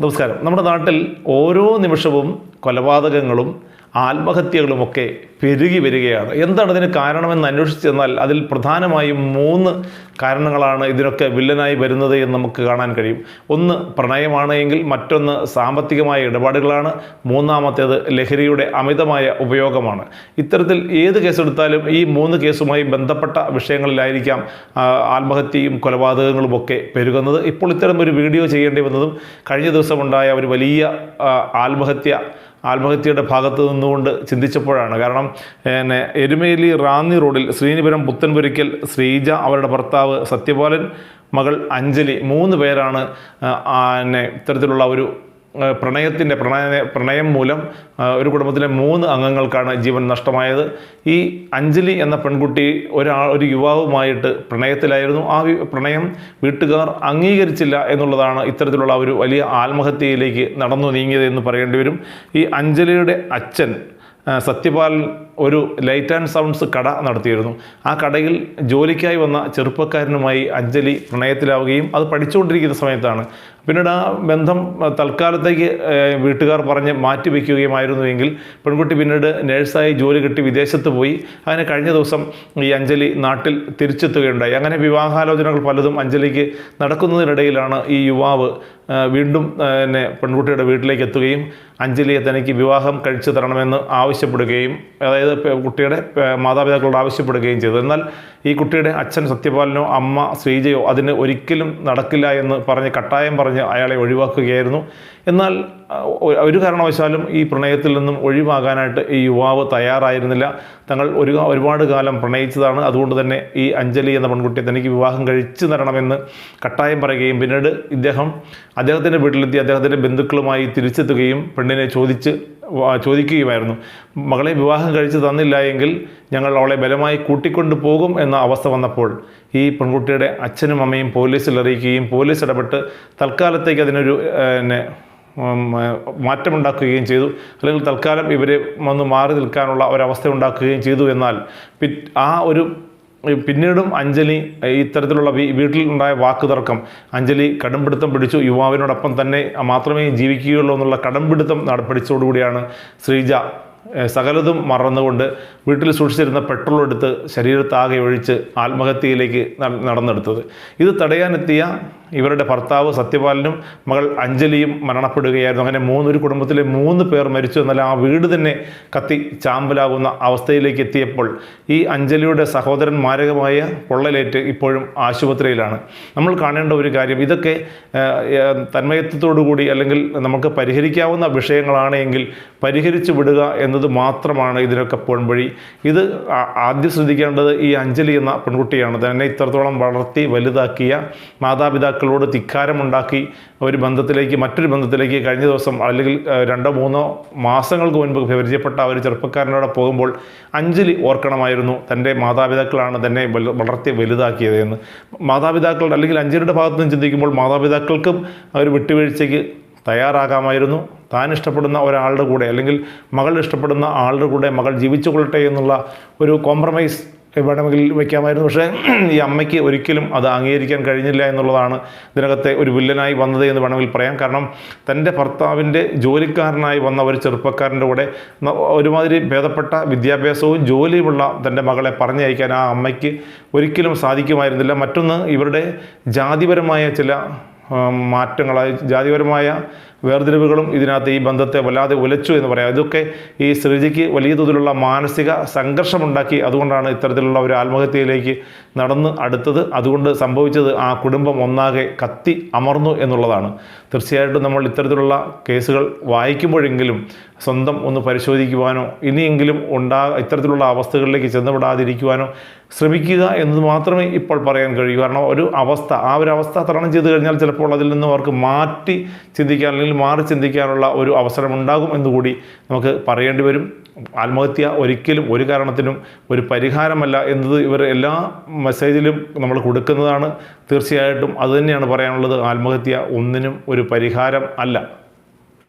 നമസ്കാരം. നമ്മുടെ നാട്ടിൽ ഓരോ നിമിഷവും കൊലപാതകങ്ങളും ആത്മഹത്യകളുമൊക്കെ പെരുകി വരികയാണ്. എന്താണ് ഇതിന് കാരണമെന്ന് അന്വേഷിച്ച് ചെന്നാൽ അതിൽ പ്രധാനമായും മൂന്ന് കാരണങ്ങളാണ് ഇതിനൊക്കെ വില്ലനായി വരുന്നത് എന്ന് നമുക്ക് കാണാൻ കഴിയും. ഒന്ന് പ്രണയമാണ് എങ്കിൽ മറ്റൊന്ന് സാമ്പത്തികമായ ഇടപാടുകളാണ്. മൂന്നാമത്തേത് ലഹരിയുടെ അമിതമായ ഉപയോഗമാണ്. ഇത്തരത്തിൽ ഏത് കേസെടുത്താലും ഈ മൂന്ന് കേസുമായി ബന്ധപ്പെട്ട വിഷയങ്ങളിലായിരിക്കാം ആത്മഹത്യയും കൊലപാതകങ്ങളുമൊക്കെ പെരുകുന്നത്. ഇപ്പോൾ ഇത്തരം ഒരു വീഡിയോ ചെയ്യേണ്ടി വന്നതും കഴിഞ്ഞ ദിവസം ഉണ്ടായ ഒരു വലിയ ആത്മഹത്യ ആത്മഹത്യയുടെ ഭാഗത്ത് നിന്നുകൊണ്ട് ചിന്തിച്ചപ്പോഴാണ്. കാരണം പിന്നെ എരുമേലി റാന്നി റോഡിൽ ശ്രീനിപുരം പുത്തൻപുരിക്കൽ ശ്രീജ അവരുടെ ഭർത്താവ് സത്യപാലൻ മകൾ അഞ്ജലി മൂന്ന് പേരാണ് പിന്നെ ഇത്തരത്തിലുള്ള ഒരു പ്രണയത്തിന്റെ പ്രണയ പ്രണയം മൂലം ഒരു കുടുംബത്തിലെ മൂന്ന് അംഗങ്ങൾക്കാണ് ജീവൻ നഷ്ടമായത്. ഈ അഞ്ജലി എന്ന പെൺകുട്ടി ഒരാൾ ഒരു യുവാവുമായിട്ട് പ്രണയത്തിലായിരുന്നു. ആ പ്രണയം വീട്ടുകാർ അംഗീകരിച്ചില്ല എന്നുള്ളതാണ് ഇത്തരത്തിലുള്ള ഒരു വലിയ ആത്മഹത്യയിലേക്ക് നടന്നു നീങ്ങിയത് എന്ന് പറയേണ്ടി വരും. ഈ അഞ്ജലിയുടെ അച്ഛൻ സത്യപാൽ ഒരു ലൈറ്റ് ആൻഡ് സൗണ്ട്സ് കട നടത്തിയിരുന്നു. ആ കടയിൽ ജോലിക്കായി വന്ന ചെറുപ്പക്കാരനുമായി അഞ്ജലി പ്രണയത്തിലാവുകയും അത് പഠിച്ചുകൊണ്ടിരിക്കുന്ന സമയത്താണ് പിന്നീട് ആ ബന്ധം തൽക്കാലത്തേക്ക് വീട്ടുകാർ പറഞ്ഞ് മാറ്റിവെക്കുകയുമായിരുന്നുവെങ്കിൽ പെൺകുട്ടി പിന്നീട് നേഴ്സായി ജോലി കിട്ടി വിദേശത്ത് പോയി. അങ്ങനെ കഴിഞ്ഞ ദിവസം ഈ അഞ്ജലി നാട്ടിൽ തിരിച്ചെത്തുകയുണ്ടായി. അങ്ങനെ വിവാഹാലോചനകൾ പലതും അഞ്ജലിക്ക് നടക്കുന്നതിനിടയിലാണ് ഈ യുവാവ് വീണ്ടും എന്നെ പെൺകുട്ടിയുടെ വീട്ടിലേക്ക് എത്തുകയും അഞ്ജലിയെ തനിക്ക് വിവാഹം കഴിച്ചു തരണമെന്ന് ആവശ്യപ്പെടുകയും അതായത് കുട്ടിയുടെ മാതാപിതാക്കളോട് ആവശ്യപ്പെടുകയും ചെയ്തു. എന്നാൽ ഈ കുട്ടിയുടെ അച്ഛൻ സത്യപാലനോ അമ്മ ശ്രീജയോ അതിന് ഒരിക്കലും നടക്കില്ല എന്ന് പറഞ്ഞ് കട്ടായം പറഞ്ഞ് അയാളെ ഒഴിവാക്കുകയായിരുന്നു. എന്നാൽ ഒരു കാരണവശാലും ഈ പ്രണയത്തിൽ നിന്നും ഒഴിവാകാനായിട്ട് ഈ യുവാവ് തയ്യാറായിരുന്നില്ല. തങ്ങൾ ഒരു ഒരുപാട് കാലം പ്രണയിച്ചതാണ്. അതുകൊണ്ട് തന്നെ ഈ അഞ്ജലി എന്ന പെൺകുട്ടിയെ തനിക്ക് വിവാഹം കഴിച്ചു തരണമെന്ന് കട്ടായം പറയുകയും പിന്നീട് ഇദ്ദേഹം അദ്ദേഹത്തിന്റെ വീട്ടിലെത്തി അദ്ദേഹത്തിന്റെ ബന്ധുക്കളുമായി തിരിച്ചെത്തുകയും പെണ്ണിനെ ചോദിച്ച് ചോദിക്കുകയുമായിരുന്നു. മകളെ വിവാഹം കഴിച്ച് തന്നില്ല എങ്കിൽ ഞങ്ങൾ അവളെ ബലമായി കൂട്ടിക്കൊണ്ടു പോകും എന്ന അവസ്ഥ വന്നപ്പോൾ ഈ പെൺകുട്ടിയുടെ അച്ഛനും അമ്മയും പോലീസിൽ അറിയിക്കുകയും പോലീസ് ഇടപെട്ട് തൽക്കാലത്തേക്ക് അതിനൊരു പിന്നെ മാറ്റമുണ്ടാക്കുകയും ചെയ്തു. അല്ലെങ്കിൽ തൽക്കാലം ഇവരെ വന്ന് മാറി നിൽക്കാനുള്ള ഒരവസ്ഥ ഉണ്ടാക്കുകയും ചെയ്തു എന്നാൽ ആ ഒരു പിന്നീടും അഞ്ജലി ഇത്തരത്തിലുള്ള വീട്ടിൽ ഉണ്ടായ വാക്ക് തർക്കം അഞ്ജലി കടുംപിടുത്തം പിടിച്ചു. യുവാവിനോടൊപ്പം തന്നെ മാത്രമേ ജീവിക്കുകയുള്ളൂ എന്നുള്ള കടംപിടുത്തം നടപ്പിടിച്ചതോടുകൂടിയാണ് ശ്രീജ സകലതും മറന്നുകൊണ്ട് വീട്ടിൽ സൂക്ഷിച്ചിരുന്ന പെട്രോൾ എടുത്ത് ശരീരത്താകെ ഒഴിച്ച് ആത്മഹത്യയിലേക്ക് നടന്നെടുത്തത്. ഇത് തടയാനെത്തിയ ഇവരുടെ ഭർത്താവ് സത്യപാലനും മകൾ അഞ്ജലിയും മരണപ്പെടുകയായിരുന്നു. അങ്ങനെ മൂന്നൊരു കുടുംബത്തിലെ മൂന്ന് പേർ മരിച്ചു എന്നാൽ ആ വീട് തന്നെ കത്തി ചാമ്പലാകുന്ന അവസ്ഥയിലേക്ക് എത്തിയപ്പോൾ ഈ അഞ്ജലിയുടെ സഹോദരൻ മാരകമായ പൊള്ളലേറ്റ് ഇപ്പോഴും ആശുപത്രിയിലാണ്. നമ്മൾ കാണേണ്ട ഒരു കാര്യം ഇതൊക്കെ തന്മയത്വത്തോടുകൂടി അല്ലെങ്കിൽ നമുക്ക് പരിഹരിക്കാവുന്ന വിഷയങ്ങളാണ് എങ്കിൽ പരിഹരിച്ചു വിടുക എന്നത് മാത്രമാണ് ഇതിനൊക്കെ പോൺവഴി ഇത് ആദ്യം ശ്രദ്ധിക്കേണ്ടത് ഈ അഞ്ജലി എന്ന പെൺകുട്ടിയാണ്. തന്നെ ഇത്രത്തോളം വളർത്തി വലുതാക്കിയ മാതാപിതാക്കളോട് തിക്കാരമുണ്ടാക്കി ഒരു ബന്ധത്തിലേക്ക് മറ്റൊരു ബന്ധത്തിലേക്ക് കഴിഞ്ഞ ദിവസം അല്ലെങ്കിൽ രണ്ടോ മൂന്നോ മാസങ്ങൾക്ക് മുൻപ് പരിചയപ്പെട്ട ഒരു ചെറുപ്പക്കാരനോടെ പോകുമ്പോൾ അഞ്ജലി ഓർക്കണമായിരുന്നു. തന്റെ മാതാപിതാക്കളാണ് തന്നെ വളർത്തി വലുതാക്കിയത് എന്ന്. മാതാപിതാക്കളുടെ അല്ലെങ്കിൽ അഞ്ജലിയുടെ ഭാഗത്ത് നിന്ന് ചിന്തിക്കുമ്പോൾ മാതാപിതാക്കൾക്കും ഒരു വിട്ടുവീഴ്ചയ്ക്ക് തയ്യാറാകാമായിരുന്നു. താൻ ഇഷ്ടപ്പെടുന്ന ഒരാളുടെ കൂടെ അല്ലെങ്കിൽ മകൾ ഇഷ്ടപ്പെടുന്ന ആളുടെ കൂടെ മകൾ ജീവിച്ചു കൊള്ളട്ടെ എന്നുള്ള ഒരു കോംപ്രമൈസ് വേണമെങ്കിൽ വയ്ക്കാമായിരുന്നു പക്ഷേ ഈ അമ്മയ്ക്ക് ഒരിക്കലും അത് അംഗീകരിക്കാൻ കഴിഞ്ഞില്ല എന്നുള്ളതാണ് ഇതിനകത്തെ ഒരു വില്ലനായി വന്നത് എന്ന് വേണമെങ്കിൽ പറയാം. കാരണം തന്റെ ഭർത്താവിന്റെ ജോലിക്കാരനായി വന്ന ഒരു ചെറുപ്പക്കാരന്റെ കൂടെ ഒരുമാതിരി ഭേദപ്പെട്ട വിദ്യാഭ്യാസവും ജോലിയുമുള്ള തന്റെ മകളെ പറഞ്ഞയക്കാൻ ആ അമ്മയ്ക്ക് ഒരിക്കലും സാധിക്കുമായിരുന്നില്ല. മറ്റൊന്ന് ഇവരുടെ ജാതിപരമായ ചില മാറ്റങ്ങളായി ജാതിപരമായ വേർതിരിവുകളും ഇതിനകത്ത് ഈ ബന്ധത്തെ വല്ലാതെ ഉലച്ചു എന്ന് പറയാം. ഇതൊക്കെ ഈ ശ്രീജിക്ക് വലിയ തോതിലുള്ള മാനസിക സംഘർഷമുണ്ടാക്കി അതുകൊണ്ടാണ് ഇത്തരത്തിലുള്ള ഒരു ആത്മഹത്യയിലേക്ക് നടന്ന് അടുത്തത്. അതുകൊണ്ട് സംഭവിച്ചത് ആ കുടുംബം ഒന്നാകെ കത്തി അമർന്നു എന്നുള്ളതാണ്. തീർച്ചയായിട്ടും നമ്മൾ ഇത്തരത്തിലുള്ള കേസുകൾ വായിക്കുമ്പോഴെങ്കിലും സ്വന്തം ഒന്ന് പരിശോധിക്കുവാനോ ഇനിയെങ്കിലും ഉണ്ടാ ഇത്തരത്തിലുള്ള അവസ്ഥകളിലേക്ക് ചെന്നുവിടാതിരിക്കുവാനോ ശ്രമിക്കുക എന്നത് മാത്രമേ ഇപ്പോൾ പറയാൻ കഴിയൂ. കാരണം ഒരു അവസ്ഥ ആ ഒരു അവസ്ഥ തരണം ചെയ്ത് കഴിഞ്ഞാൽ ചിലപ്പോൾ അതിൽ നിന്ന് അവർക്ക് മാറ്റി ചിന്തിക്കാൻ അല്ലെങ്കിൽ മാറി ചിന്തിക്കാനുള്ള ഒരു അവസരം ഉണ്ടാകും എന്നുകൂടി നമുക്ക് പറയേണ്ടി വരും. ആത്മഹത്യ ഒരിക്കലും ഒരു കാരണത്തിനും ഒരു പരിഹാരമല്ല എന്നത് ഇവർ എല്ലാ മെസ്സേജിലും നമ്മൾ കൊടുക്കുന്നതാണ്. തീർച്ചയായിട്ടും അതുതന്നെയാണ് പറയാനുള്ളത്. ആത്മഹത്യ ഒന്നിനും ഒരു പരിഹാരം അല്ല.